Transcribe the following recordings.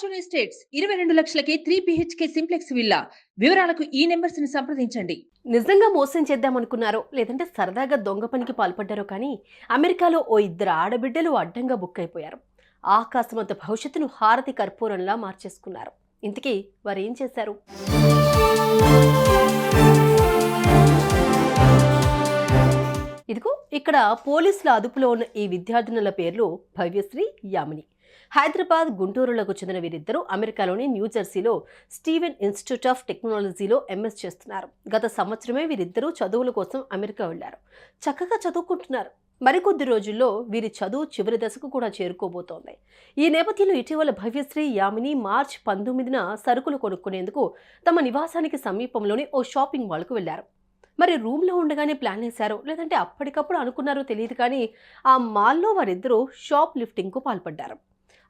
Fortune estates ఇరవై రెండు లక్షలకే త్రీ బిహెచ్కే సింప్లెక్స్ విల్లా వివరాలకు ఈ నెంబర్స్ని సంప్రదించండి. నిజంగా మోసం చేద్దామనుకున్నారో లేదంటే సరదాగా దొంగ పనికి పాల్పడ్డారో కానీ అమెరికాలో ఓ ఇద్దరు ఆడబిడ్డలు అడ్డంగా బుక్ అయిపోయారు. ఆకాశమంత భవిష్యత్తును హారతి కర్పూరంలా మార్చేసుకున్నారు. ఇంతకీ వారు ఏం చేశారు? ఇదిగో ఇక్కడ పోలీసుల అదుపులో ఉన్న ఈ విద్యార్థినుల పేర్లు భవ్యశ్రీ యామిని. హైదరాబాద్ గుంటూరులకు చెందిన వీరిద్దరూ అమెరికాలోని న్యూజెర్సీలో స్టీవెన్ ఇన్స్టిట్యూట్ ఆఫ్ టెక్నాలజీలో ఎంఎస్ చేస్తున్నారు. గత సంవత్సరమే వీరిద్దరూ చదువుల కోసం అమెరికా వెళ్ళారు చక్కగా చదువుకుంటున్నారు. మరికొద్ది రోజుల్లో వీరి చదువు చివరి దశకు కూడా చేరుకోబోతోంది. ఈ నేపథ్యంలో ఇటీవల భవ్యశ్రీ యామిని మార్చ్ పంతొమ్మిదిన సరుకులు కొనుక్కునేందుకు తమ నివాసానికి సమీపంలోని ఓ షాపింగ్ మాల్కు వెళ్ళారు మరి రూమ్లో ఉండగానే ప్లాన్ వేశారో. లేదంటే అప్పటికప్పుడు అనుకున్నారో తెలియదు కానీ ఆ మాల్లో వారిద్దరూ షాప్ లిఫ్టింగ్కు పాల్పడ్డారు.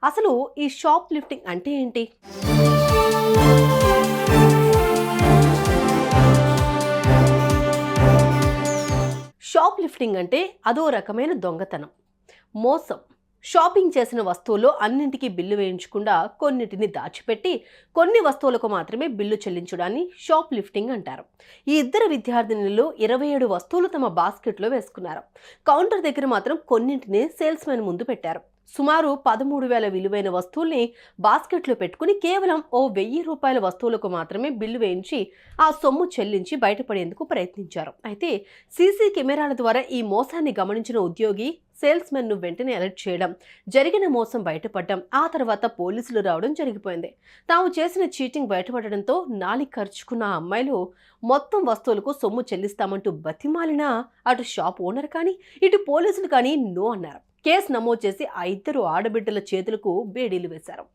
అసలు ఈ షాప్ లిఫ్టింగ్ అంటే ఏంటి? షాప్ లిఫ్టింగ్ అంటే అదో రకమైన దొంగతనం. మోసం. షాపింగ్ చేసిన వస్తువుల్లో అన్నింటికీ బిల్లు వేయించకుండా కొన్నిటిని దాచిపెట్టి కొన్ని వస్తువులకు మాత్రమే బిల్లు చెల్లించడాన్ని షాప్ లిఫ్టింగ్ అంటారు. ఈ ఇద్దరు విద్యార్థినులు ఇరవై ఏడు వస్తువులు తమ బాస్కెట్లో వేసుకున్నారు. కౌంటర్ దగ్గర మాత్రం కొన్నింటిని సేల్స్మెన్ ముందు పెట్టారు. సుమారు పదమూడు వేల విలువైన వస్తువుల్ని బాస్కెట్లో పెట్టుకుని కేవలం ఓ వెయ్యి రూపాయల వస్తువులకు మాత్రమే బిల్లు వేయించి ఆ సొమ్ము చెల్లించి బయటపడేందుకు ప్రయత్నించారు. అయితే సీసీ కెమెరాల ద్వారా ఈ మోసాన్ని గమనించిన ఉద్యోగి సేల్స్మెన్ను వెంటనే అలర్ట్ చేయడం జరిగిన మోసం బయటపడడం ఆ తర్వాత పోలీసులు రావడం జరిగిపోయింది. తాము చేసిన చీటింగ్ బయటపడడంతో నాలి ఖర్చుకున్న ఆ అమ్మాయిలు మొత్తం వస్తువులకు సొమ్ము చెల్లిస్తామంటూ బతిమాలినా అటు షాప్ ఓనర్ కానీ ఇటు పోలీసులు కానీ నో అన్నారు. కేసు నమోదు చేసి ఆ ఇద్దరు ఆడబిడ్డల చేతులకు బేడీలు వేశారు.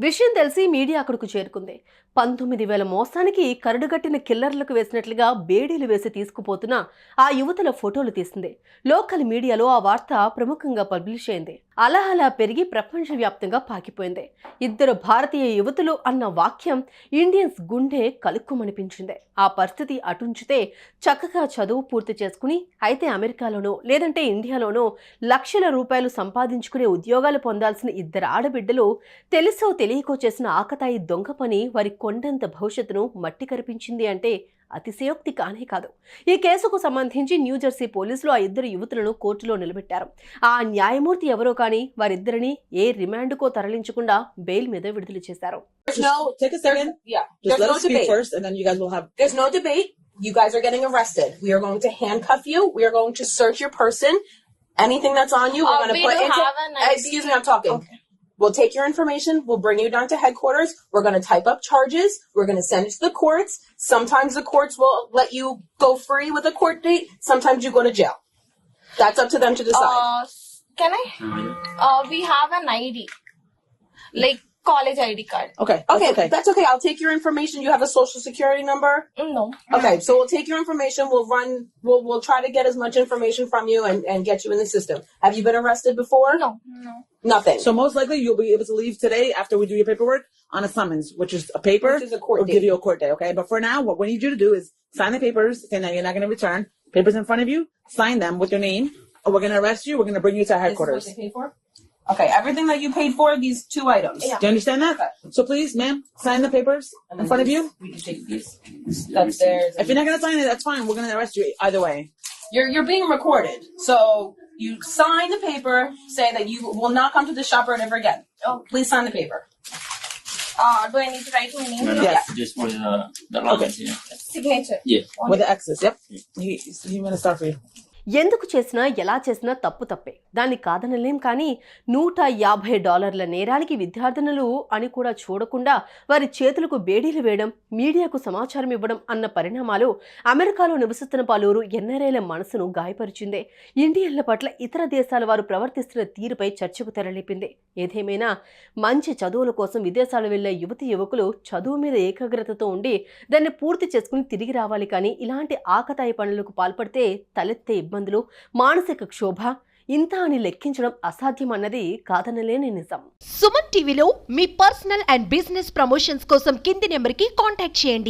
విషయం తెలిసి మీడియా అక్కడకు చేరుకుంది. పంతొమ్మిది వేల మోసానికి కరడుగట్టిన కిల్లర్లకు వేసినట్లుగా బేడీలు వేసి తీసుకుపోతున్న ఆ యువతల ఫోటోలు తీసింది. లోకల్ మీడియాలో ఆ వార్త ప్రముఖంగా పబ్లిష్ అయింది. అలా అలా పెరిగి ప్రపంచవ్యాప్తంగా పాకిపోయింది. ఇద్దరు భారతీయ యువతులు అన్న వాక్యం ఇండియన్స్ గుండె కలుక్కుమనిపించింది. ఆ పరిస్థితి అటుంచితే చక్కగా చదువు పూర్తి చేసుకుని అయితే అమెరికాలోనో లేదంటే ఇండియాలోనో లక్షల రూపాయలు సంపాదించుకునే ఉద్యోగాలు పొందాల్సిన ఇద్దరు ఆడబిడ్డలు తెలుసో తెలియకో చేసిన ఆకతాయి దొంగ పని వారి కొండంత భవిష్యత్తును మట్టి కరిపించింది అంటే అతిశయోక్తి కానే కాదు ఈ కేసుకు సంబంధించి న్యూజెర్సీ పోలీసులు ఆ ఇద్దరు యువతులను కోర్టులో నిలబెట్టారు ఆ న్యాయమూర్తి ఎవరో కానీ వారిద్దరిని ఏ రిమాండ్కో తరలించకుండా బెయిల్ మీద విడుదల చేశారు There's no, Take a second. yeah, Just there's let no us speak debate. first, and then you guys will have. There's no debate. You guys are getting arrested. We are going to handcuff you. We are going to search your person. Anything that's on you, we're Uh, going to we put into. Uh, excuse me, I'm talking. We'll take your information. We'll bring you down to headquarters. We're going to type up charges. We're going to send it to the courts. Sometimes the courts will let you go free with a court date. Sometimes you go to jail. That's up to them to decide. Uh, s- can I? Uh, we have an ID, like college ID card. Okay. okay, That's okay. that's okay. I'll take your information. You have a social security number. Mm, No. Okay, so we'll take your information. We'll run. We'll we'll try to get as much information from you and, and get you in the system. Have you been arrested before? No. No. Nothing. So most likely you'll be able to leave today after we do your paperwork on a summons, which is a paper. Which is a court We'll give you a court day. Okay. But for now, what we need you to do is sign the papers saying that you're not going to return. Papers in front of you. Sign them with your name. Or we're going to arrest you. We're going to bring you to our This is what headquarters. they paid for. Okay, everything that you paid for, these two items. Yeah. Do you understand that? So please, ma'am, sign the papers in front of you. We can take these. That's theirs. If you're not going to sign it, that's fine. We're going to arrest you either way. you're you're being recorded, so you sign the paper, say that you will not come to the shop ever again. Oh. Please sign the paper. Uh, do I need to write my name? No, no, Yes. just for the, the logins, yeah. Signature. Yeah. With the X's. Yep. He, he's going to start for you. ఎందుకు చేసినా ఎలా చేసినా తప్పు తప్పే. దాన్ని కాదనలేం కానీ నూట యాభై డాలర్ల నేరానికి విద్యార్థినులు అని కూడా చూడకుండా వారి చేతులకు బేడీలు వేయడం మీడియాకు సమాచారం ఇవ్వడం అన్న పరిణామాలు అమెరికాలో నివసిస్తున్న పలువురు ఎన్ఆర్ఐల మనసును గాయపరిచిందే. ఇండియన్ల పట్ల ఇతర దేశాల వారు ప్రవర్తిస్తున్న తీరుపై చర్చకు తెరలేపింది. ఏదేమైనా మంచి చదువుల కోసం విదేశాలు వెళ్ళే యువతి యువకులు చదువు మీద ఏకాగ్రతతో ఉండి దాన్ని పూర్తి చేసుకుని తిరిగి రావాలి కానీ ఇలాంటి ఆకతాయి పనులకు పాల్పడితే తలెత్తే ఇబ్బందులు మానసిక క్షోభ ఇంత అని లెక్కించడం అసాధ్యం అన్నది కాదనలేని నిజం. సుమన్ టీవీలో మీ పర్సనల్ అండ్ బిజినెస్ ప్రమోషన్స్ కోసం కింది నెంబర్కి కాంటాక్ట్ చేయండి.